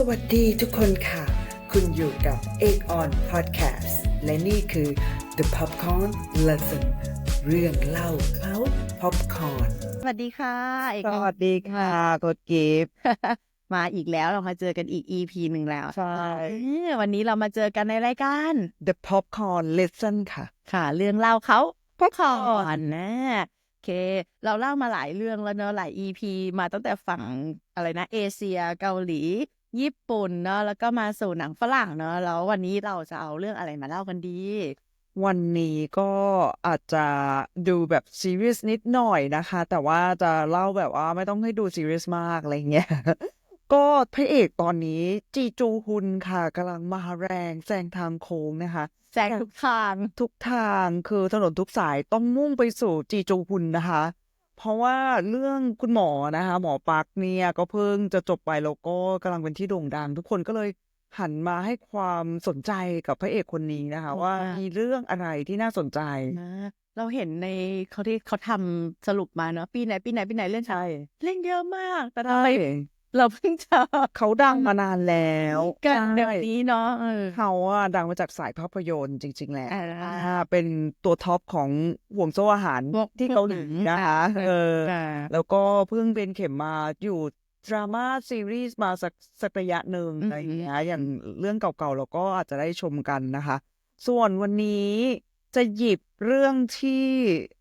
สวัสดีทุกคนค่ะ คุณอยู่กับ Egg On Podcast และนี่คือ The Popcorn Lesson เรื่องเล่าเคล้า Popcorn สวัสดีค่ะเอกสวัสดีค่ะกดกิฟต์มาอีกแล้วเรามาเจอกันอีก EP หนึ่งแล้วใช่เออวันนี้เรามาเจอกันในรายการ The Popcorn Lesson ค่ะ ค่ะ เรื่องเล่าเขาพวกก่อนนะโอเค เราเล่ามาหลายเรื่องแล้วเนอะหลาย EP มาตั้งแต่ฝั่งอะไรนะ เอเชียเกาหลี ญี่ปุ่นเนอะแล้วก็มาสู่หนังฝรั่งเนอะแล้ววันนี้เราจะเอาเรื่องอะไรมาเล่ากันดี วันนี้ก็อาจจะดูแบบซีเรียสนิดหน่อยนะคะ แต่ว่าจะเล่าแบบว่าไม่ต้องให้ดูซีเรียสมากอะไรเงี้ย ก็พระเอกตอนนี้จีจูฮุนค่ะกำลังมาแรงแซงทางโค้งนะคะแซงทุกทางทุกทางคือถนนทุกสายต้องมุ่งไปสู่จีจูฮุนนะคะ เพราะว่าเรื่องคุณหมอนะคะ หมอปักเนี่ย ก็เพิ่งจะจบไปแล้วก็กำลังเป็นที่โด่งดัง ทุกคนก็เลยหันมาให้ความสนใจกับพระเอกคนนี้นะคะว่าอ่ามีมีเรื่องอะไรที่น่าสนใจนะเราเห็นในเขาที่เขาทำสรุปมาเนอะปีไหนปีไหนปีไหนเล่นใช่ เล่นเยอะมาก แต่ทำใช่ไม เราเพิ่งจะเขาดังมานานแล้วกันเดี๋ยวใช่นี้เนาะเออเขาอะดังมาจากสายภาพยนตร์จริง ๆ แหละอ่าอ่าเป็นตัวท็อปของห่วงโซ่อาหารพวกที่เกาหลีพวกหนังนะคะอ่าเอออ่าแล้วก็เพิ่งเป็นเข็มมาอยู่ดราม่าซีรีส์มาสักสักระยะหนึ่งอืมอะไรอย่างเงี้ยอย่างเรื่องเก่าๆ เราก็อาจจะได้ชมกันนะคะ ส่วนวันนี้ จะหยิบเรื่องที่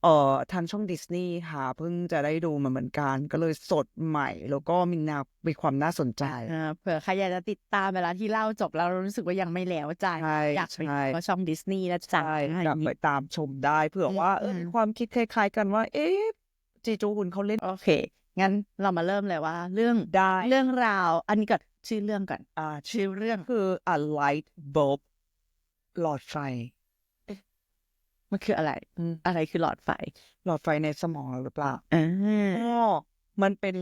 เอ่อทางช่องดิสนีย์ค่ะเพิ่งจะได้ดูมาเหมือนกัน ก็เลยสดใหม่ แล้วก็มีนามีความน่าสนใจอ่าเผื่อใครอยากจะติดตามเวลาที่เล่าจบแล้วรู้สึกว่ายังไม่แล้วใจใช่อยากไปใช่ก็ช่องดิสนีย์นะจ๊ะใช่อ่ากลับไปตามชมได้เผื่อว่าเอออืมมีความคิดคล้ายๆกันว่า เอ๊ะจีจูหุ่นเขาเล่นโอเค งั้นเรามาเริ่มเลยว่า เรื่องได้เรื่องราว อันนี้ก่อนชื่อเรื่องก่อนอ่าชื่อเรื่องคือ a light bulb หลอดไฟ มันคืออะไรอืมอะไรคือหลอดไฟ หลอดไฟในสมองหรือเปล่าอ่าอ๋อมันเป็น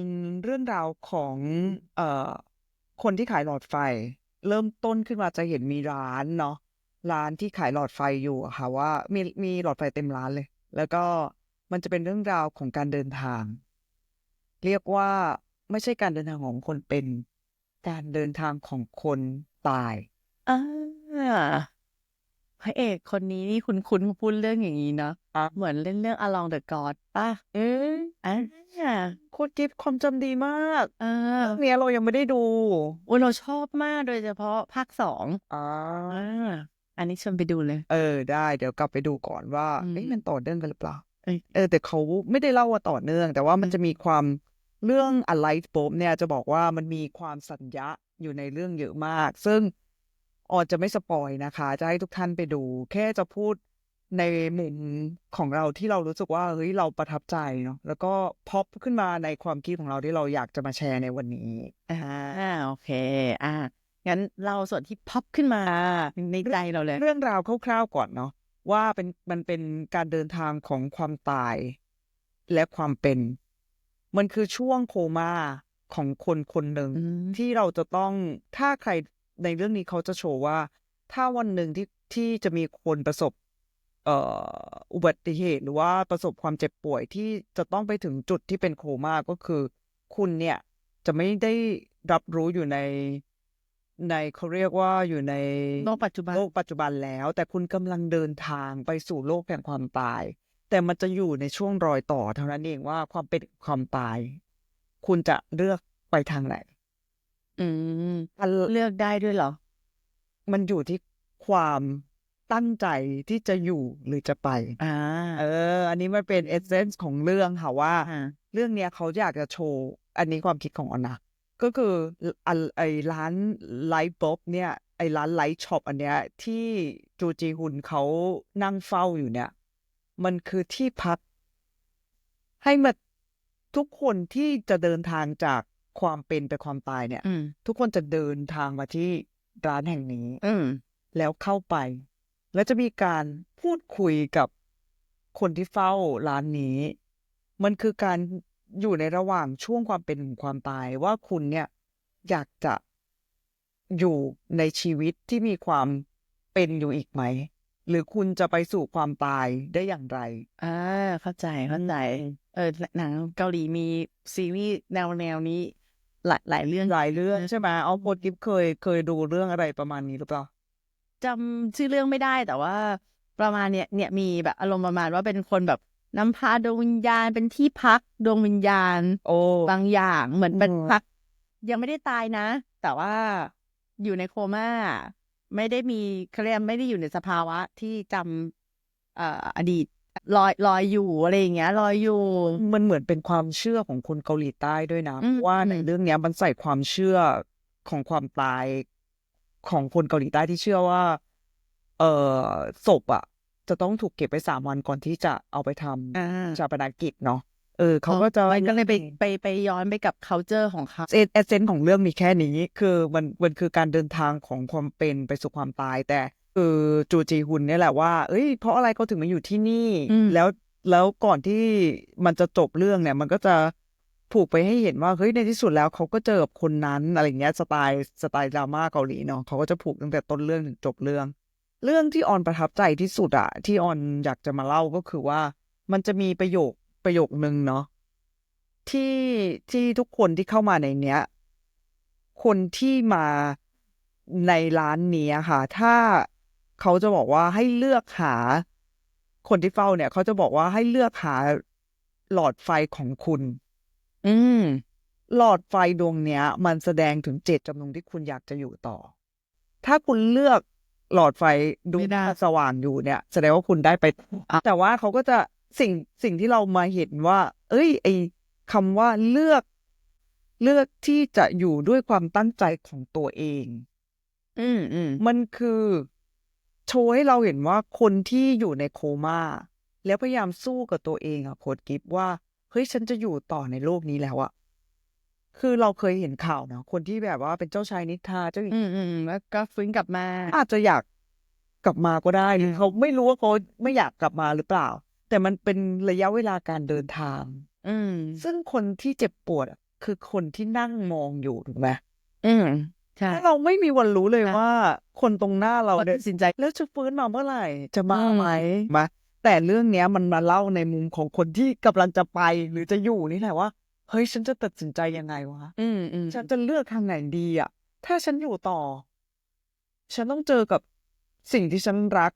เรื่องราวของเอ่อคนที่ขายหลอดไฟ เริ่มต้นขึ้นมาจะเห็นมีร้านเนาะร้านที่ขายหลอดไฟอยู่อะค่ะว่ามีมีหลอดไฟเต็มร้านเลย แล้วก็มันจะเป็นเรื่องราวของการเดินทาง เรียกว่าไม่ใช่การเดินทางของคนเป็น การเดินทางของคนตายอ่า พระเอกคนนี้นี่คุณคุ้นๆพูดเรื่องอย่างนี้เนาะอะเหมือนเล่นเรื่อง Along the God ป่ะเอ๊ะอ่าโคตรกิฟต์ความจำดีมากเออเรื่องเนี้ยเรายังไม่ได้ดูโอ้ยเราชอบมากโดยเฉพาะภาคสองอ่าอ่าอันนี้ชวนไปดูเลย เออได้เดี๋ยวกลับไปดูก่อนว่าอืมเอ๊ะมันต่อเนื่องกันหรือเปล่าเอ้ยเออแต่เขาไม่ได้เล่าว่าต่อเนื่อง แต่ว่ามันอืมจะมีความเรื่อง a light bulb เนี่ยจะบอกว่ามันมีความสัญญะอยู่ในเรื่องเยอะมาก ซึ่ง ออนจะไม่สปอยนะคะ จะให้ทุกท่านไปดู แค่จะพูดในมุมของเราที่เรารู้สึกว่าเฮ้ยเราประทับใจเนาะแล้วก็พอปขึ้นมาในความคิดของเราที่เราอยากจะมาแชร์ในวันนี้อ่าโอเค อ่างั้นเราส่วนที่พับขึ้นมาในใจเราเลย เรื่องราวคร่าวๆก่อนเนาะว่าเป็นมันเป็นการเดินทางของความตาย และความเป็น มันคือช่วงโคม่าของคนคนหนึ่งอืมที่เราจะต้องถ้าใคร ในเรื่องนี้เขาจะโชว์ว่า ถ้าวันหนึ่งที่ที่จะมีคนประสบเอ่ออุบัติเหตุหรือว่าประสบความเจ็บป่วยที่จะต้องไปถึงจุดที่เป็นโคม่าก็คือ คุณเนี่ยจะไม่ได้รับรู้อยู่ในในเขาเรียกว่าอยู่ในโลกปัจจุบันโลกปัจจุบันแล้ว แต่คุณกำลังเดินทางไปสู่โลกแห่งความตาย แต่มันจะอยู่ในช่วงรอยต่อเท่านั้นเองว่าความเป็นความตาย คุณจะเลือกไปทางไหน อืมอันเลือกได้ด้วยเหรอ มันอยู่ที่ความตั้งใจที่จะอยู่หรือจะไป อ่า เออ อันนี้มันเป็นเอเซนส์ของเรื่องค่ะว่า อ่า เรื่องเนี้ยเขาอยากจะโชว์ อันนี้ความคิดของออนนะก็คืออันไอร้านไลท์บ๊อบเนี่ย ไอร้านไลท์ช็อปอันเนี้ย ที่จูจีฮุนเขานั่งเฝ้าอยู่เนี่ย มันคือที่พัก ให้มาทุกคนที่จะเดินทางจาก ความเป็นไปความตายเนี่ยอืมทุกคนจะเดินทางมาที่ร้านแห่งนี้ อืมแล้วเข้าไป แล้วจะมีการพูดคุยกับคนที่เฝ้าร้านนี้ มันคือการอยู่ในระหว่างช่วงความเป็นของความตายว่าคุณเนี่ยอยากจะอยู่ในชีวิตที่มีความเป็นอยู่อีกไหม หรือคุณจะไปสู่ความตายได้อย่างไรอ่าเข้าใจเข้าใจ เออหนังเกาหลีมีซีรีส์แนวแนวนี้ หลายหลายเรื่องหลายเรื่องใช่ไหมเอาโปรกิฟเคยเคยดูเรื่องอะไรประมาณนี้หรือเปล่าจำชื่อเรื่องไม่ได้แต่ว่าประมาณเนี้ยเนี่ยมีแบบอารมณ์ประมาณว่าเป็นคนแบบนำพาดวงวิญญาณเป็นที่พักดวงวิญญาณ โอ้บางอย่างเหมือนเป็นอืมพัก ยังไม่ได้ตายนะ แต่ว่าอยู่ในโคม่าไม่ได้มีเขาเรียกไม่ได้อยู่ในสภาวะที่จำเอ่ออดีต ลอยลอยอยู่อะไรอย่างเงี้ยลอยอยู่ มันเหมือนเป็นความเชื่อของคนเกาหลีใต้ด้วยนะ อืมเพราะว่าในอืม เรื่องเนี้ยมันใส่ความเชื่อของความตายของคนเกาหลีใต้ที่เชื่อว่า เอ่อศพอะ จะต้องถูกเก็บไว้สามวันก่อนที่จะเอาไปทำอ่าชาปนกิจเนาะเออ เขาก็จะมันก็เลยไปไปไปย้อนไปกับ culture ของเขา เอเอเซนของเรื่องมีแค่นี้ คือมันมันคือการเดินทางของความเป็นไปสู่ความตายแต่ คือจูจีฮุนเนี่ยแหละว่า เอ้ย เพราะอะไรเขาถึงมาอยู่ที่นี่อืมแล้วแล้วก่อนที่มันจะจบเรื่องเนี่ย มันก็จะผูกไปให้เห็นว่าเฮ้ยในที่สุดแล้วเขาก็เจอกับคนนั้นอะไรเงี้ยสไตล์สไตล์ดราม่าเกาหลีเนาะเขาก็จะผูกตั้งแต่ต้นเรื่องถึงจบเรื่อง เรื่องที่ออนประทับใจที่สุดอะที่ออนอยากจะมาเล่าก็คือว่า มันจะมีประโยคประโยคนึงเนาะที่ที่ทุกคนที่เข้ามาในเนี้ย คนที่มาในร้านเนี้ยค่ะ ถ้า เขาจะบอกว่าให้เลือกหา คนที่เฝ้าเนี่ย เขาจะบอกว่าให้เลือกหาหลอดไฟของคุณ อืม หลอดไฟดวงเนี้ย มันแสดงถึงเจตจำนงที่คุณอยากจะอยู่ต่อ ถ้าคุณเลือกหลอดไฟดวงไม่ได้ที่สว่างอยู่เนี่ย แสดงว่าคุณได้ไปอะแต่ว่าเขาก็จะสิ่งสิ่งที่เรามาเห็นว่า เอ้ย ไอคำว่าเลือกเลือกที่จะอยู่ด้วยความตั้งใจของตัวเอง อืมอืมมันคือ โชว์ให้เราเห็นว่าคนที่อยู่ในโคม่าแล้วพยายามสู้กับตัวเองอะโค้ดกิฟว่าเฮ้ยฉันจะอยู่ต่อในโลกนี้แล้วอะคือเราเคยเห็นข่าวนะคนที่แบบว่าเป็นเจ้าชายนิทราเจ้าหญิงอืมอืมแล้วก็ฟื้นกลับมา อาจจะอยากกลับมาก็ได้หรือเขาไม่รู้ว่าเขาไม่อยากกลับมาหรือเปล่า แต่มันเป็นระยะเวลาการเดินทาง อืมซึ่งคนที่เจ็บปวดอะคือคนที่นั่งมองอยู่ถูกไหมอืม ใช่ ถ้าเราไม่มีวันรู้เลยค่ะ ว่า คนตรงหน้าเราเราเนี่ยตัดสินใจ แล้วจะฟื้นมาเมื่อไหร่ จะมาอืม ไหมมาแต่เรื่องเนี้ยมันมาเล่าในมุมของคนที่กำลังจะไปหรือจะอยู่นี่แหละว่า เฮ้ยฉันจะตัดสินใจยังไงวะ อืมอืมฉันจะเลือกทางไหนดีอะถ้าฉันอยู่ต่อ ฉันต้องเจอกับสิ่งที่ฉันรัก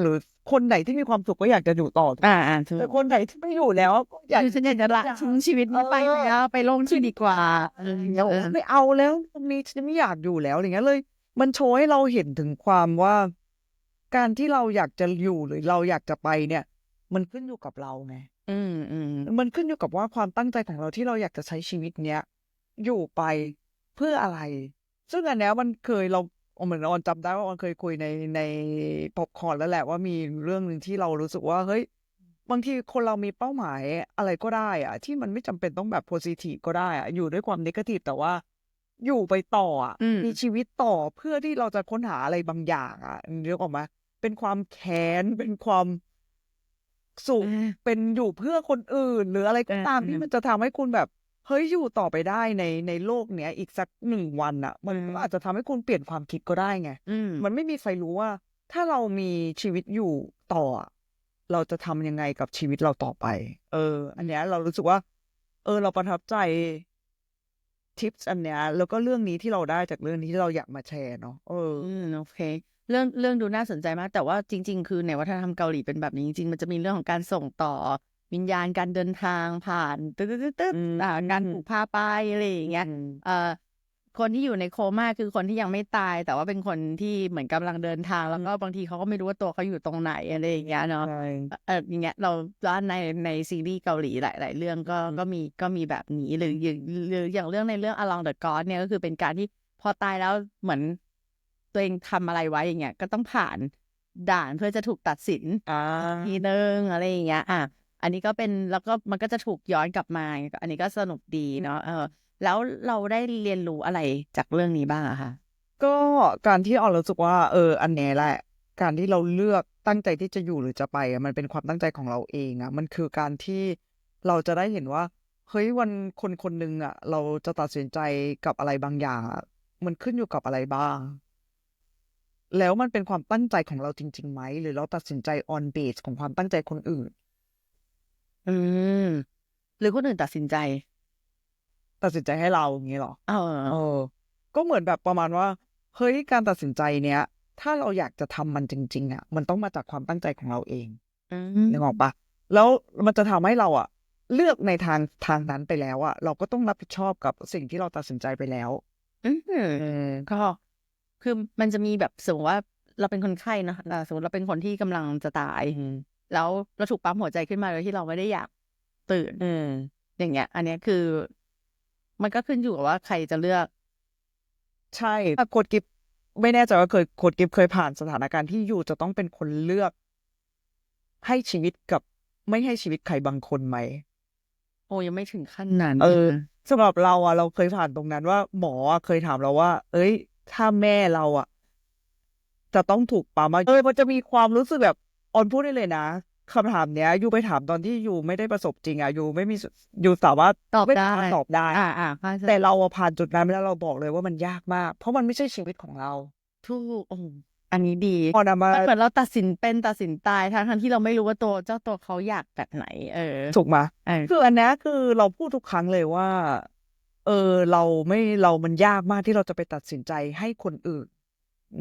หรือคนไหนที่มีความสุขก็อยากจะอยู่ต่ออ่าอ่าถูกแต่คนไหนที่ไม่อยู่แล้วก็อยากคือฉันอยากจะละทิ้งชีวิตนี้ไปเออแล้วไปลงที่ดีกว่าเออเดี๋ยวเออไม่เอาแล้วตรงนี้ฉันไม่อยากอยู่แล้วอย่างเงี้ยเลย มันโชว์ให้เราเห็นถึงความว่า การที่เราอยากจะอยู่หรือเราอยากจะไปเนี่ย มันขึ้นอยู่กับเราไงอืมอืมมันขึ้นอยู่กับว่าความตั้งใจของเราที่เราอยากจะใช้ชีวิตเนี้ยอยู่ไปเพื่ออะไร ซึ่งอันเนี้ยมันเคยเรา เหมือนออนจำได้ว่าออนเคยคุยในในป๊อปคอร์นแล้วแหละว่ามีเรื่องหนึ่งที่เรารู้สึกว่าเฮ้ยบางทีคนเรามีเป้าหมายอะไรก็ได้อะที่มันไม่จำเป็นต้องแบบโพซิทีฟก็ได้อะอยู่ด้วยความนกาทีฟแต่ว่าอยู่ไปต่ออะอืมมีชีวิตต่อเพื่อที่เราจะค้นหาอะไรบางอย่างอะเรียกออกมา เป็นความแค้นเป็นความสุขอ่าเป็นอยู่เพื่อคนอื่น หรืออะไรก็ตามอ่าที่มันจะทำให้คุณแบบ เฮ้ยอยู่ต่อไปได้ในในโลกเนี้ยอีกสักหนึ่งวันอะมันอืมก็อาจจะทำให้คุณเปลี่ยนความคิดก็ได้ไงอืมมันไม่มีใครรู้ว่า ถ้าเรามีชีวิตอยู่ต่ออะเราจะทำยังไงกับชีวิตเราต่อไป เออ อันเนี้ยเรารู้สึกว่า เออ เราประทับใจทิปส์อันเนี้ยแล้วก็เรื่องนี้ที่เราได้จากเรื่องนี้ที่เราอยากมาแชร์เนาะเอออืมโอเค เรื่องเรื่องดูน่าสนใจมาก แต่ว่าจริง ๆ คือในวัฒนธรรมเกาหลีเป็นแบบนี้จริงๆมันจะมีเรื่องของการส่งต่อ วิญญาณการเดินทางผ่านตึ๊ดตึ๊ดตึ๊ดตึ๊ดอืมอ่าการถูกพาไปอะไรอย่างเงี้ยเอ่อคนที่อยู่ในโคม่าคือคนที่ยังไม่ตาย แต่ว่าเป็นคนที่เหมือนกำลังเดินทาง แล้วก็บางทีเขาก็ไม่รู้ว่าตัวเขาอยู่ตรงไหนอะไรอย่างเงี้ยเนาะใช่เอออย่างเงี้ยเราว่าในในซีรีส์เกาหลีหลาย ๆ เรื่องก็ก็มีก็มีแบบนี้หรืออย่างหรืออย่างเรื่องในเรื่อง Along the God เนี่ยก็คือเป็นการที่พอตายแล้วเหมือนตัวเองทำอะไรไว้อย่างเงี้ยก็ต้องผ่านด่านเพื่อจะถูกตัดสินอ่าทีนึงอะไรอย่างเงี้ยอะ อันนี้ก็เป็นแล้วก็มันก็จะถูกย้อนกลับมา อันนี้ก็สนุกดีเนาะเออ แล้วเราได้เรียนรู้อะไรจากเรื่องนี้บ้างอะคะก็การที่ออนรู้สึกว่า เออ อันเนี้ยแหละ การที่เราเลือกตั้งใจที่จะอยู่หรือจะไปอะมันเป็นความตั้งใจของเราเองอะมันคือการที่เราจะได้เห็นว่าเฮ้ยวันคนคนหนึ่งอะเราจะตัดสินใจกับอะไรบางอย่างอะมันขึ้นอยู่กับอะไรบ้าง แล้วมันเป็นความตั้งใจของเราจริงๆไหม หรือเราตัดสินใจ on base ของความตั้งใจคนอื่น อืม หรือคนอื่นตัดสินใจ ตัดสินใจให้เราอย่างนี้เหรอ เออ เออ ก็เหมือนแบบประมาณว่า เฮ้ย การตัดสินใจเนี้ย ถ้าเราอยากจะทำมันจริง ๆ อะ มันต้องมาจากความตั้งใจของเราเอง อืมนึกออกปะแล้วมันจะทำให้เราอะเลือกในทางทางนั้นไปแล้วอะเราก็ต้องรับผิดชอบกับสิ่งที่เราตัดสินใจไปแล้วอืมเออก็คือมันจะมีแบบสมมติว่าเราเป็นคนไข้นะอ่าสมมติเราเป็นคนที่กำลังจะตาย แล้วเราถูกปั๊มหัวใจขึ้นมาโดยที่เราไม่ได้อยากตื่นอืมอย่างเงี้ย อันเนี้ยคือ มันก็ขึ้นอยู่กับว่าใครจะเลือก ใช่ถ้าโค้ดกิฟไม่แน่ใจว่าเคยโค้ดกิฟเคยผ่านสถานการณ์ที่อยู่จะต้องเป็นคนเลือก ให้ชีวิตกับไม่ให้ชีวิตใครบางคนไหมโอ้ยังไม่ถึงขั้นนั้น เออสำหรับเราอะเราเคยผ่านตรงนั้นว่า หมออะเคยถามเราว่า เอ้ย ถ้าแม่เราอะจะต้องถูกปั๊มอะเออมันจะมีความรู้สึกแบบ ออนพูดได้เลยนะคำถามเนี้ยยูไปถามตอนที่ยูไม่ได้ประสบจริงอะยูไม่มีสยูสามารถตอบไม่ได้สามารถตอบได้อ่าอ่าเข้าใจแต่เราอะผ่านจุดนั้นมาแล้วเราบอกเลยว่ามันยากมาก เพราะมันไม่ใช่ชีวิตของเราถูกโอ้อันนี้ดีพอนำมามันเหมือนเราตัดสินเป็นตัดสินตายทั้งทั้งที่เราไม่รู้ว่าตัวเจ้าตัวเขาอยากแบบไหน เออถูกไหมเออคืออันเนี้ยคือเราพูดทุกครั้งเลยว่า เออเราไม่เรามันยากมากที่เราจะไปตัดสินใจให้คนอื่น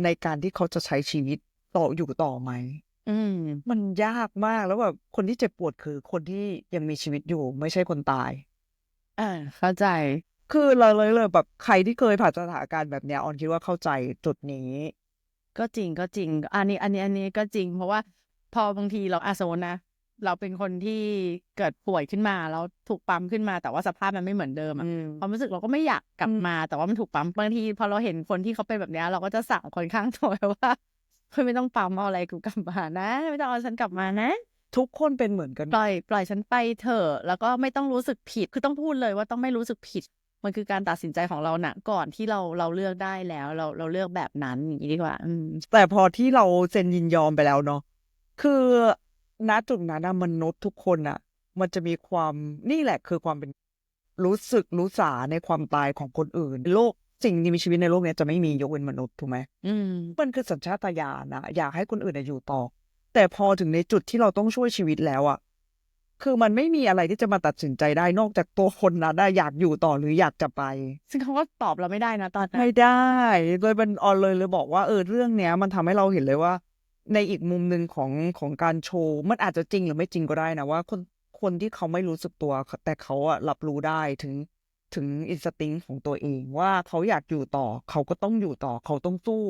ในการที่เขาจะใช้ชีวิตต่ออยู่ต่อไหม อืม มันยากมาก แล้วแบบคนที่เจ็บปวด คือคนที่ยังมีชีวิตอยู่ ไม่ใช่คนตายอ่าเข้าใจ คือเราเลย เลยแบบใครที่เคยผ่านสถานการณ์แบบเนี้ย ออนคิดว่าเข้าใจจุดนี้ ก็จริง ก็จริง อันนี้ อันนี้ อันนี้ก็จริง เพราะว่าพอบางทีเราอาสมมตินะ เราเป็นคนที่เกิดป่วยขึ้นมา แล้วถูกปั๊มขึ้นมา แต่ว่าสภาพมันไม่เหมือนเดิมอะอืมความรู้สึกเราก็ไม่อยากกลับอืมมา แต่ว่ามันถูกปั๊ม บางทีพอเราเห็นคนที่เขาเป็นแบบเนี้ย เราก็จะสั่งคนข้าง ตัวไว้ว่าเฮ้ย ไม่ต้องปั๊มเอาอะไรกูกลับมานะ ไม่ต้องเอาฉันกลับมานะ ทุกคนเป็นเหมือนกันปล่อยปล่อยฉันไปเถอะแล้วก็ไม่ต้องรู้สึกผิดคือต้องพูดเลยว่าต้องไม่รู้สึกผิด มันคือการตัดสินใจของเรานะก่อนที่เราเราเลือกได้แล้ว เราเราเลือกแบบนั้นอย่างนี้ดีกว่า อืมแต่พอที่เราเซ็นยินยอมไปแล้วเนาะคือณจุดนั้นนะมนุษย์ทุกคนอะมันจะมีความนี่แหละคือความเป็นรู้สึกรู้สาในความตายของคนอื่น โลก สิ่งที่มีชีวิตในโลกเนี้ยจะไม่มียกเว้นมนุษย์ถูกไหมอืมมันคือสัญชาตญาณนะอยากให้คนอื่นอะอยู่ต่อ แต่พอถึงในจุดที่เราต้องช่วยชีวิตแล้วอะคือมันไม่มีอะไรที่จะมาตัดสินใจได้นอกจากตัวคนนั้นอะอยากอยู่ต่อหรืออยากจะไป ซึ่งเขาก็ตอบเราไม่ได้นะตอนนั้นไม่ได้เลยเป็นออนเลยเลยบอกว่าเออเรื่องเนี้ย มันทำให้เราเห็นเลยว่า ในอีกมุมหนึ่งของของการโชว์มันอาจจะจริงหรือไม่จริงก็ได้นะว่า คนคนที่เขาไม่รู้สึกตัว แต่เขาอะรับรู้ได้ถึง ถึงอินสติ้งของตัวเองว่าเขาอยากอยู่ต่อ เขาก็ต้องอยู่ต่อ เขาต้องสู้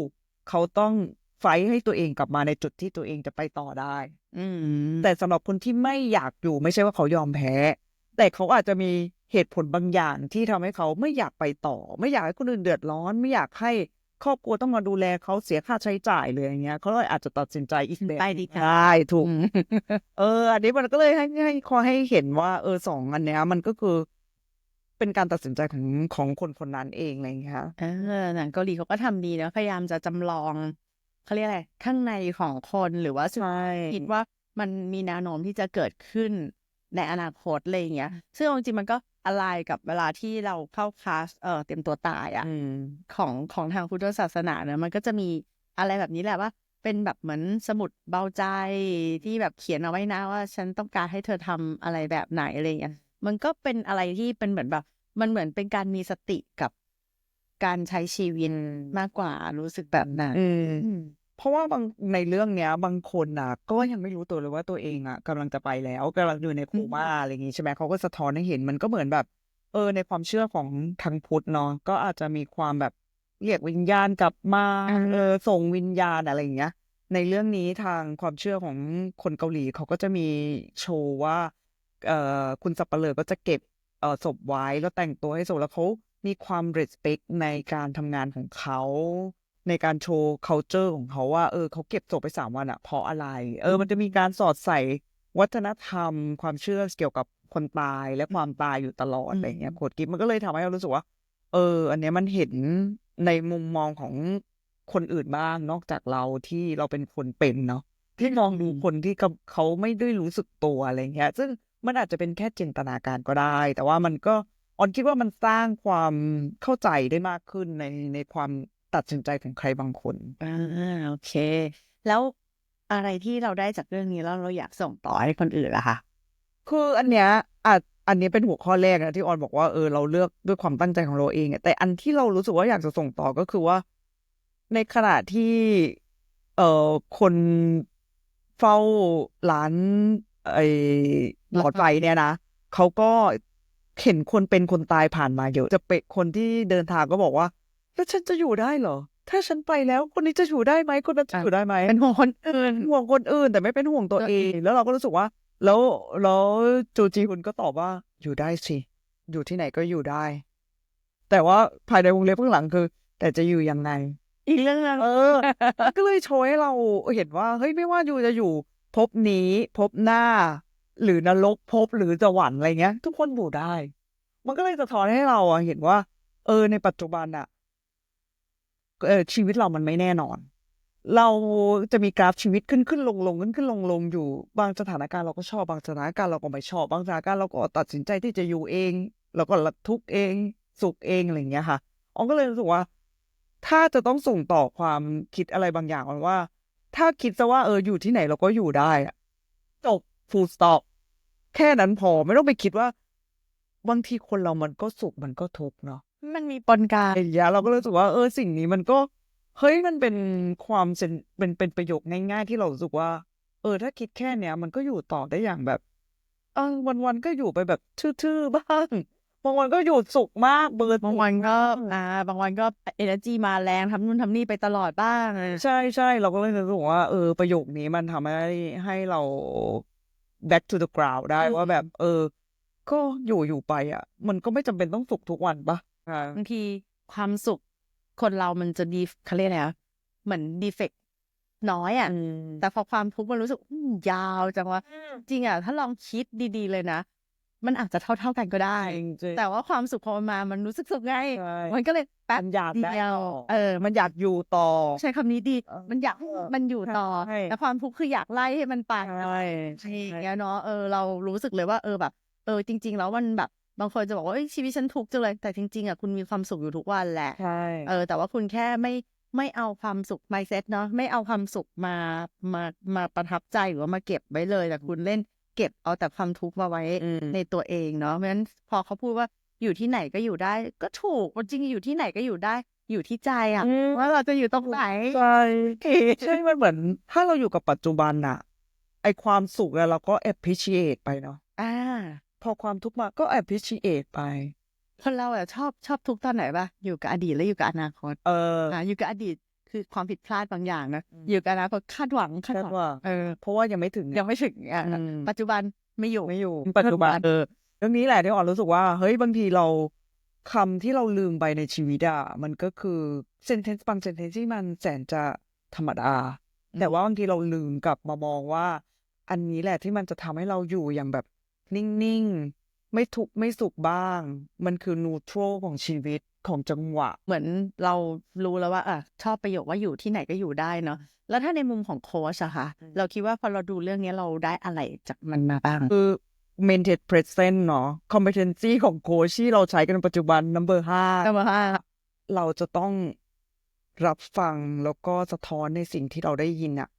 เขาต้องไฟท์ให้ตัวเองกลับมาในจุดที่ตัวเองจะไปต่อได้ อืมแต่สำหรับคนที่ไม่อยากอยู่ไม่ใช่ว่าเขายอมแพ้ แต่เขาอาจจะมีเหตุผลบางอย่างที่ทำให้เขาไม่อยากไปต่อ ไม่อยากให้คนอื่นเดือดร้อน ไม่อยากให้ครอบครัวต้องมาดูแลเขาเสียค่าใช้จ่ายเลยอย่างเงี้ยเขาเลยอาจจะตัดสินใจอีกแบบไปดีกว่าใช่ถูกอืมเอออันนี้มันก็เลยให้ให้คอยให้เห็นว่า เออสองอันเนี้ยมันก็คือ เป็นการตัดสินใจของของคนคนนั้นเองอะไรอย่างเงี้ยเออหนังเกาหลีเขาก็ทำดีนะพยายามจะจำลองเขาเรียกอะไรข้างในของคนหรือว่าใช่คิดว่ามันมีแนวโน้มที่จะเกิดขึ้นในอนาคตอะไรอย่างเงี้ย ซึ่งเอาจริงๆมันก็อะไรกับเวลาที่เราเข้าคลาสเอ่อเตรียมตัวตายอะอืม ของของทางพุทธศาสนาเนี่ยมันก็จะมีอะไรแบบนี้แหละว่า เป็นแบบเหมือนสมุดเบาใจที่แบบเขียนเอาไว้นะว่า ฉันต้องการให้เธอทำอะไรแบบไหนอะไรอย่างเงี้ยมันก็เป็นอะไรที่เป็นเหมือนแบบ มันเหมือนเป็นการมีสติกับการใช้ชีวิตมากกว่ารู้สึกแบบนั้นอืมอืมเพราะว่าบางในเรื่องเนี้ย บางคนน่ะ ก็ยังไม่รู้ตัวเลยว่าตัวเองอะกำลังจะไปแล้วกำลังอยู่ในโคม่าอะไรอย่างงี้ใช่ไหมเขาก็สะท้อนให้เห็นมันก็เหมือนแบบ เออ ในความเชื่อของทางพุทธเนาะก็อาจจะมีความแบบเรียกวิญญาณกลับมาอืมเออส่งวิญญาณอะไรอย่างเงี้ย ในเรื่องนี้ทางความเชื่อของคนเกาหลีเขาก็จะมีโชว์ว่า เอ่อคุณสับปะเลอก็จะเก็บ เอ่อศพไว้แล้วแต่งตัวให้ศพแล้วเขามีความ respect ในการทำงานของเขา ในการโชว์ culture ของเขาว่า เออเขาเก็บศพไปสามวันอะเพราะอะไร เออ มันจะมีการสอดใส่วัฒนธรรม ความเชื่อเกี่ยวกับคนตายและความตายอยู่ตลอดอืม อะไรเงี้ยโคดกิฟมันก็เลยทำให้เรารู้สึกว่า เออ อันเนี้ยมันเห็นในมุมมองของคนอื่นบ้างนอกจากเราที่เราเป็นคนเป็นเนาะที่มองดูคนที่กับเขาไม่ได้รู้สึกตัวอะไรเงี้ย ซึ่ง มันอาจจะเป็นแค่จินตนาการก็ได้ แต่ว่ามันก็ออนคิดว่ามันสร้างความเข้าใจได้มากขึ้นในในความตัดสินใจของใครบางคนอ่าโอเค แล้วอะไรที่เราได้จากเรื่องนี้แล้วเราอยากส่งต่อให้คนอื่นล่ะคะคืออันเนี้ยอาจอันนี้เป็นหัวข้อแรกนะที่ออนบอกว่าเออเราเลือกด้วยความตั้งใจของเราเองอะแต่อันที่เรารู้สึกว่าอยากจะส่งต่อก็คือว่า ในขณะที่ เอ่อคนเฝ้าร้าน ไอ้หลอดไฟเนี่ยนะเขาก็เห็นคนเป็นคนตายผ่านมาเยอะจะเป็นคนที่เดินทางก็บอกว่า แล้วฉันจะอยู่ได้เหรอ ถ้าฉันไปแล้วคนนี้จะอยู่ได้ไหมคนนั้นจะอยู่ได้ไหมเป็นห่วงคนอื่นห่วงคนอื่น แต่ไม่เป็นห่วงตัวตัวเอเองงแล้วเราก็รู้สึกว่า แล้วแล้วจูจีคุณก็ตอบว่าอยู่ได้สิ อยู่ที่ไหนก็อยู่ได้ แต่ว่าภายในวงเล็บข้างหลังคือ แต่จะอยู่ยังไงอีกเรื่องหนึงเออ ก็เลยโชว์ให้เราเห็นว่าเฮ้ยไม่ว่าอยู่จะอยู่ ภพนี้ภพหน้า หรือนรกภพหรือสวรรค์อะไรเงี้ย ทุกคนอยู่ได้ มันก็เลยสะท้อนให้เราอะเห็นว่า เออ ในปัจจุบันอะเออชีวิตเรามันไม่แน่นอน เราจะมีกราฟชีวิตขึ้นขึ้นลงลงขึ้นขึ้นลงลงอยู่ บางสถานการณ์เราก็ชอบ บางสถานการณ์เราก็ไม่ชอบ บางสถานการณ์เราก็ตัดสินใจที่จะอยู่เอง เราก็รับทุกเอง สุขเองอะไรเงี้ยค่ะอ๋อก็เลยรู้สึกว่า ถ้าจะต้องส่งต่อความคิดอะไรบางอย่างว่า ถ้าคิดซะว่าเอออยู่ที่ไหนเราก็อยู่ได้อะจบ full stop แค่นั้นพอไม่ต้องไปคิดว่า บางทีคนเรามันก็สุขมันก็ทุกข์เนาะมันมีปนกลางอย่างเงี้ยเราก็รู้สึกว่าเออสิ่งนี้มันก็ เฮ้ยมันเป็นความเซนเป็นเป็นประโยคง่าย ๆ ที่เรารู้สึกว่า เออ ถ้าคิดแค่เนี้ย มันก็อยู่ต่อได้อย่างแบบ เออวันๆก็อยู่ไปแบบทื่อๆบ้าง บางวันก็อยู่สุขมากเบิร์ดบางวันก็อ่า บางวันก็เอเนอร์จีมาแรงทำนู่นทำนี่ไปตลอดบ้างใช่ใช่เราก็เลยรู้สึกว่าเออประโยคนี้มันทำให้ให้เรา back to the ground ได้อืมว่าแบบ เออ ก็อยู่อยู่ไปอะ มันก็ไม่จำเป็นต้องสุขทุกวันปะอ่าบางทีความสุขคนเรามันจะดีเขาเรียกอะไรอะเหมือนดีเฟกน้อยอะ แต่พอความทุกข์มันรู้สึกอืมยาวจังวะจริงอะ ถ้าลองคิดดี ๆ เลยนะ มันอาจจะเท่าๆกันก็ได้จริงๆแต่ว่าความสุขพอมันมามันรู้สึกสุขไงใช่มันก็เลยแป๊บมันอยากได้เดียวต่อเออ มันอยากอยู่ต่อ ใช้คำนี้ดีเออมันอยากเออมันอยู่ต่อใช่แต่ความทุกข์คืออยากไล่ให้มันไปใช่ใช่อย่างเงี้ยเนาะเออเรารู้สึกเลยว่าเออแบบ เออจริง ๆ แล้วมันแบบบางคนจะบอกว่าเอ้ยชีวิตฉันทุกข์จังเลยแต่จริงๆอะคุณมีความสุขอยู่ทุกวันแหละใช่เออแต่ว่าคุณแค่ไม่ไม่เอาความสุข mindset เนาะไม่เอาความสุขมามามาประทับใจหรือว่ามาเก็บไว้เลยแต่คุณเล่น เก็บเอาแต่ความทุกข์มาไว้อืมในตัวเองเนาะเพราะฉะนั้นพอเขาพูดว่าอยู่ที่ไหนก็อยู่ได้ ก็ถูกจริงๆอยู่ที่ไหนก็อยู่ได้ อยู่ที่ใจอะอืมว่าเราจะอยู่ตรงไหนใช่ใช่มันเหมือน ถ้าเราอยู่กับปัจจุบันอะไอความสุขแล้วเราก็ appreciate ไปเนาะอ่า พอความทุกข์มาก็ appreciate ไปคนเราอะชอบชอบทุกข์ตอนไหนปะอยู่กับอดีตและอยู่กับอนาคต เอออ่าอยู่กับอดีต คือความผิดพลาดบางอย่างนะอืมอยู่กับอนาคตคาดหวังคาดคาดหวังหวังเออเพราะว่ายังไม่ถึงยังไม่ถึงอะอืมปัจจุบันไม่อยู่ไม่อยู่ ปัจจุบันเออเรื่องนี้แหละที่อ่อนรู้สึกว่า เฮ้ยบางทีเราคำที่เราลืมไปในชีวิตอะมันก็คือ sentence บาง sentence ที่มันแสนจะธรรมดาอืมแต่ว่าบางทีเราลืมกลับมามองว่า อันนี้แหละที่มันจะทำให้เราอยู่อย่างแบบนิ่งๆ ไม่ทุกข์ไม่สุขบ้าง มันคือ neutral ของชีวิต ของจังหวะ เหมือนเรารู้แล้วว่าอะชอบประโยคว่าอยู่ที่ไหนก็อยู่ได้เนาะแล้วถ้าในมุมของโค้ชอะคะอืมเราคิดว่าพอเราดูเรื่องนี้เราได้อะไรจากมันมาบ้าง คือ maintain present เนาะ competency ของโค้ชที่เราใช้กันปัจจุบัน number ห้าก็มาว่าเราจะต้องรับฟังแล้วก็สะท้อนในสิ่งที่เราได้ยินอะ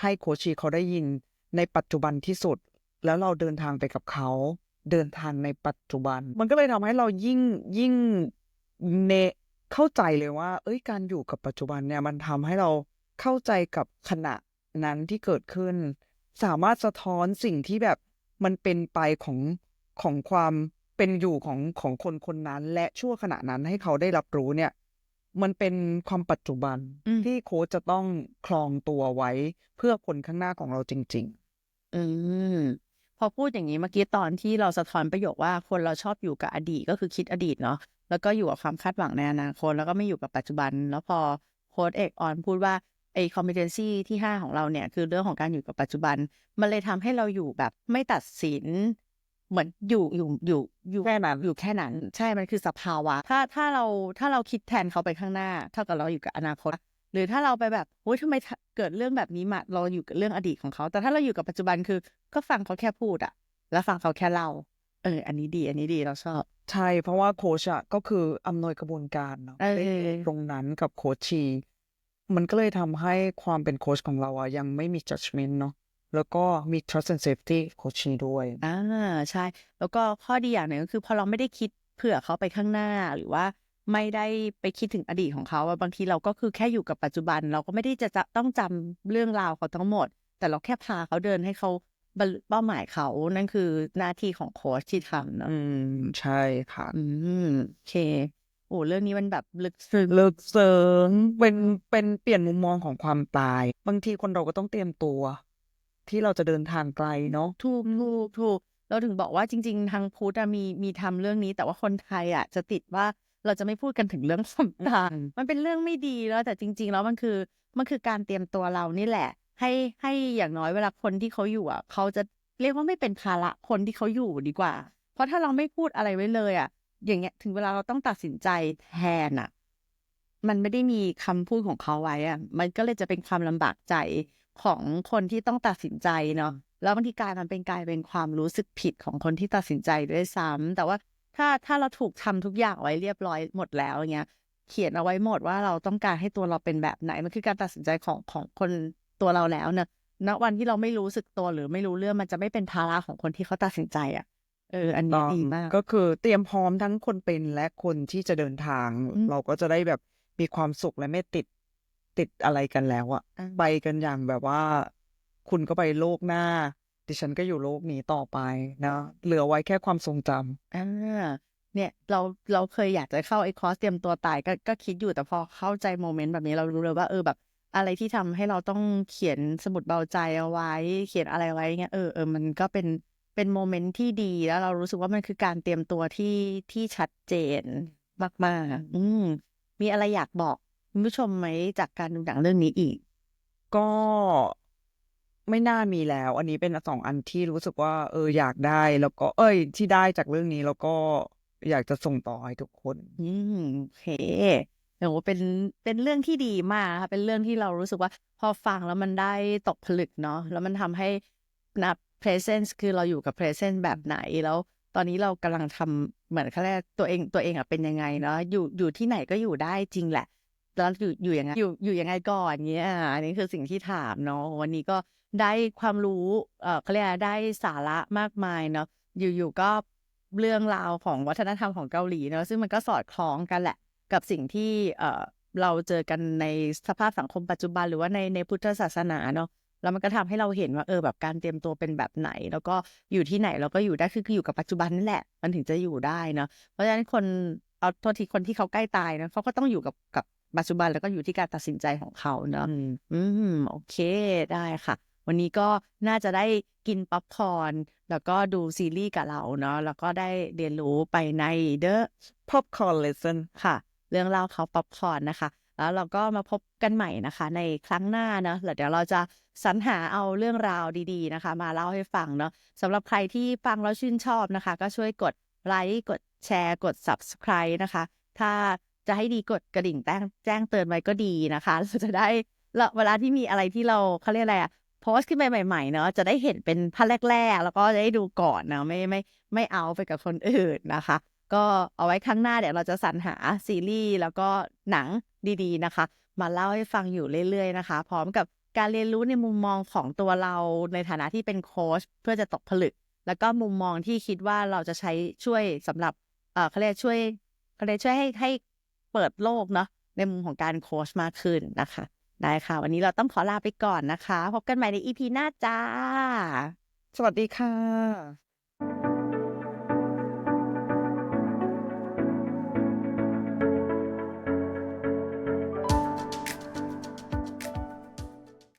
ให้โคชชีเขาได้ยินในปัจจุบันที่สุด แล้วเราเดินทางไปกับเขา เดินทางในปัจจุบัน มันก็เลยทำให้เรายิ่งยิ่ง เนเข้าใจเลยว่า เอ้ยการอยู่กับปัจจุบันเนี่ยมันทำให้เราเข้าใจกับขณะนั้นที่เกิดขึ้น สามารถสะท้อนสิ่งที่แบบมันเป็นไปของของความเป็นอยู่ของของคนคนนั้น และชั่วขณะนั้นให้เขาได้รับรู้เนี่ย มันเป็นความปัจจุบันอืมที่โค้ชจะต้องคลองตัวไว้เพื่อคนข้างหน้าของเราจริงอืมพอพูดอย่างนี้เมื่อกี้ตอนที่เราสะท้อนประโยคว่าคนเราชอบอยู่กับอดีตก็คือคิดอดีตเนาะแล้วก็อยู่กับความคาดหวังในอนาคตแล้วก็ไม่อยู่กับปัจจุบัน แล้วพอโค้ดเอกออนพูดว่าไอ้ competency ที่ 5 ของเราเนี่ย คือเรื่องของการอยู่กับปัจจุบัน มันเลยทำให้เราอยู่แบบไม่ตัดสิน เหมือนอยู่อยู่อยู่อยู่แค่นั้นอยู่แค่นั้น ใช่มันคือสภาวะ ถ้าถ้าเราถ้าเราคิดแทนเขาไปข้างหน้า เท่ากับเราอยู่กับอนาคต หรือถ้าเราไปแบบโอ้ยทำไมเกิดเรื่องแบบนี้มาเราอยู่กับเรื่องอดีตของเขา แต่ถ้าเราอยู่กับปัจจุบันคือ ก็ฟังเขาแค่พูดอะแล้วฟังเขาแค่เล่า เออ อันนี้ดี อันนี้ดีเราชอบๆใช่ เพราะว่าโค้ชอะก็คืออำนวยกระบวนการเนาะเออได้ตรงนั้นกับโค้ชชี มันก็เลยทำให้ความเป็นโค้ชของเราอะยังไม่มี judgment เนาะแล้วก็มี trust and safety coaching ด้วย อ่าใช่ แล้วก็ข้อดีอย่างหนึ่งก็คือพอเราไม่ได้คิดเผื่อเขาไปข้างหน้าหรือว่าไม่ได้ไปคิดถึงอดีตของเขาอะบางทีเราก็คือแค่อยู่กับปัจจุบัน เราก็ไม่ได้จะจะต้องจำเรื่องราวเขาทั้งหมด แต่เราแค่พาเขาเดินให้เขา บรรลุเป้าหมายเขานั่นคือหน้าที่ของโค้ชที่ทำเนอะอืม ใช่ค่ะ อืมโอเค โอ้เรื่องนี้มันแบบลึกซึ้ง เลิกเสริงเป็นเป็นเปลี่ยนมุมมองของความตาย บางทีคนเราก็ต้องเตรียมตัว ที่เราจะเดินทางไกลเนาะ ถูกถูกถูกเราถึงบอกว่าจริง ๆ ทางพุทธอะมีมีทำเรื่องนี้ แต่ว่าคนไทยอะจะติดว่าเราจะไม่พูดกันถึงเรื่องความตายอืม มันเป็นเรื่องไม่ดีแล้วแต่จริง ๆ แล้วมันคือมันคือการเตรียมตัวเรานี่แหละ ให้ให้อย่างน้อยเวลาคนที่เขาอยู่อะ เขาจะเรียกว่าไม่เป็นภาระคนที่เขาอยู่ดีกว่า เพราะถ้าเราไม่พูดอะไรไว้เลยอะ อย่างเงี้ย ถึงเวลาเราต้องตัดสินใจแทนอะ มันไม่ได้มีคำพูดของเขาไว้อะ มันก็เลยจะเป็นความลำบากใจของคนที่ต้องตัดสินใจเนาะแล้วบางทีกายมันเป็นกลายเป็นความรู้สึกผิดของคนที่ตัดสินใจด้วยซ้ำแต่ว่าถ้าถ้าเราถูกทำทุกอย่างไว้เรียบร้อยหมดแล้วอย่างเงี้ย เขียนเอาไว้หมดว่าเราต้องการให้ตัวเราเป็นแบบไหน มันคือการตัดสินใจของของคน ตัวเราแล้วเนอะณวันที่เราไม่รู้สึกตัวหรือไม่รู้เรื่องมันจะไม่เป็นภาระของคนที่เขาตัดสินใจอะเออ อันนี้ต้องดีมาก ก็คือเตรียมพร้อมทั้งคนเป็นและคนที่จะเดินทางอืมเราก็จะได้แบบมีความสุขและไม่ติดติดอะไรกันแล้วอะอ่าไปกันอย่างแบบว่า คุณก็ไปโลกหน้า ดิฉันก็อยู่โลกนี้ต่อไปนะเหลือไว้แค่ความทรงจำอ่าเนี่ยเราเราเคยอยากจะเข้าไอ้คอร์สเตรียมตัวตายก็ก็คิดอยู่แต่พอเข้าใจโมเมนต์แบบนี้เรารู้เลยว่าเออแบบ อะไรที่ทำให้เราต้องเขียนสมุดเบาใจเอาไว้ เขียนอะไรไว้เงี้ยเออเออมันก็เป็นเป็นโมเมนต์ที่ดีแล้วเรารู้สึกว่ามันคือการเตรียมตัวที่ที่ชัดเจนมากๆอืมมีอะไรอยากบอกคุณผู้ชมไหมจากการดูหนังเรื่องนี้อีก ก็ไม่น่ามีแล้ว อันนี้เป็นสองอันที่รู้สึกว่า เอออยากได้ แล้วก็ เอ้ย ที่ได้จากเรื่องนี้แล้วก็อยากจะส่งต่อให้ทุกคน อืมโอเค โอ้เป็นเป็นเรื่องที่ดีมากค่ะเป็นเรื่องที่เรารู้สึกว่า พอฟังแล้วมันได้ตกผลึกเนาะแล้วมันทำให้นับ presence คือเราอยู่กับ presence แบบไหนแล้ว ตอนนี้เรากำลังทำเหมือนเขาเรียกตัวเองตัวเองอะเป็นยังไงเนาะอยู่อยู่ที่ไหนก็อยู่ได้จริงแหละแล้วอยู่อยู่ยังไงอยู่อยู่ยังไงก่อนเงี้ยอันนี้คือสิ่งที่ถามเนาะวันนี้ก็ได้ความรู้เออเขาเรียกไรได้สาระมากมายเนาะอยู่ๆก็เรื่องราวของวัฒนธรรมของเกาหลีเนาะซึ่งมันก็สอดคล้องกันแหละ กับสิ่งที่เออเราเจอกันในสภาพสังคมปัจจุบันหรือว่าในในพุทธศาสนาเนาะแล้วมันก็ทำให้เราเห็นว่าเออแบบการเตรียมตัวเป็นแบบไหน แล้วก็อยู่ที่ไหนเราก็อยู่ได้คือคืออยู่กับปัจจุบันนั่นแหละ มันถึงจะอยู่ได้เนาะเพราะฉะนั้นคนเอาโทษทีคนที่เขาใกล้ตายนะเขาก็ต้องอยู่กับกับปัจจุบันแล้วก็อยู่ที่การตัดสินใจของเขาเนาะอืมอืมโอเคได้ค่ะ วันนี้ก็น่าจะได้กินป๊อปคอร์นแล้วก็ดูซีรีส์กับเราเนาะแล้วก็ได้เรียนรู้ไปใน The popcorn lesson ค่ะ เรื่องเล่าเขาป๊อปคอร์นนะคะ แล้วเราก็มาพบกันใหม่นะคะ ในครั้งหน้าเนะแล้วเดี๋ยวเราจะสรรหาเอาเรื่องราวดีๆนะคะ มาเล่าให้ฟังเนาะสำหรับใครที่ฟังแล้วชื่นชอบนะคะ ก็ช่วยกดไลค์กดแชร์กด subscribe นะคะ ถ้าจะให้ดีกดกระดิ่งแจ้งแจ้งเตือนไว้ก็ดีนะคะเราจะได้เวลาที่มีอะไรที่เราเขาเรียกอะไรอะโพสต์ขึ้นไปใหม่ๆเนาะจะได้เห็นเป็นภาคแรก ๆ แล้วก็จะได้ดูก่อนนะไม่ไม่ไม่เอาไปกับคนอื่นนะคะ ก็เอาไว้ครั้งหน้าเดี๋ยวเราจะสรรหาซีรีส์แล้วก็หนังดีๆนะคะ มาเล่าให้ฟังอยู่เรื่อยๆนะคะ พร้อมกับการเรียนรู้ในมุมมองของตัวเราในฐานะที่เป็นโค้ชเพื่อจะตกผลึก แล้วก็มุมมองที่คิดว่าเราจะใช้ช่วยสำหรับเออเขาเรียกช่วยเขาเรียกช่วยให้ให้เปิดโลกเนาะในมุมของการโค้ชมากขึ้นนะคะ ได้ค่ะ วันนี้เราต้องขอลาไปก่อนนะคะ พบกันใหม่ในอีพีหน้าจ้า สวัสดีค่ะ